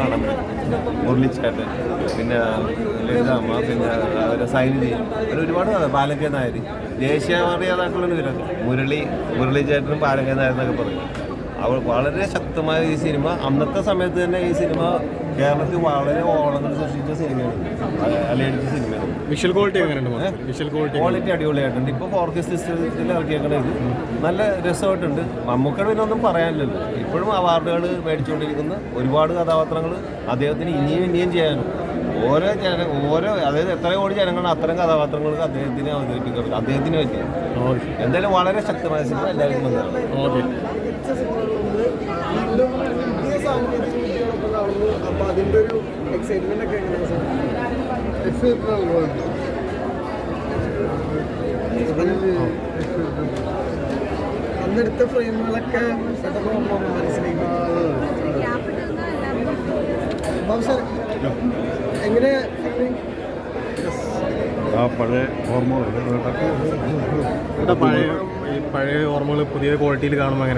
കാണാൻ പറ്റും. മുരളിച്ചേട്ടൻ പിന്നെ ലളിതാമ്മ പിന്നെ അവരെ സൈനിധി അങ്ങനെ ഒരുപാട് ബാലകേ നായർ ദേശീയ മര്യാദാക്കളുണ്ട് ഇവരൊക്കെ മുരളി മുരളി ചേട്ടനും ബാലകേ നായർ എന്നൊക്കെ പറയും. അവൾ വളരെ ശക്തമായ ഈ സിനിമ അന്നത്തെ സമയത്ത് തന്നെ ഈ സിനിമ കേരളത്തിൽ വളരെ ഓളങ്ങൾ സൃഷ്ടിച്ച സിനിമയാണ്. അല- അലയടിച്ച സിനിമയാണ്. വിഷ്വൽ ക്വാളിറ്റി എങ്ങനെയുണ്ട് വിഷ്വൽ ക്വാളിറ്റി ക്വാളിറ്റി അടിപൊളിയായിട്ടുണ്ട്. ഇപ്പോൾ ഫോർ കെ സിസ്റ്റത്തിൽ ഇറക്കിയേക്കണ ഇത് നല്ല രസമായിട്ടുണ്ട്. മമ്മൂക്കയുടെ പിന്നെ ഒന്നും പറയാനില്ലല്ലോ. ഇപ്പോഴും അവാർഡുകൾ മേടിച്ചുകൊണ്ടിരിക്കുന്ന ഒരുപാട് കഥാപാത്രങ്ങൾ അദ്ദേഹത്തിന് ഇനിയും ഇനിയും ചെയ്യാനും ഓരോ ജന ഓരോ അതായത് എത്ര കോടി ജനങ്ങളാണ് അത്തരം കഥാപാത്രങ്ങൾക്ക് അദ്ദേഹത്തിനെ അവതരിപ്പിക്കാൻ പറ്റും. അദ്ദേഹത്തിന് പറ്റിയ എന്തായാലും വളരെ ശക്തമായ സിനിമ എല്ലാവർക്കും അന്നെടുത്ത ഫ്രെയിമുകളൊക്കെ മനസ്സിലേക്ക് എങ്ങനെ? ആ പഴയ ഓർമ്മകൾ പഴയ ഈ പഴയ ഓർമ്മകൾ പുതിയ ക്വാളിറ്റിയിൽ കാണുമ്പോൾ എങ്ങനെ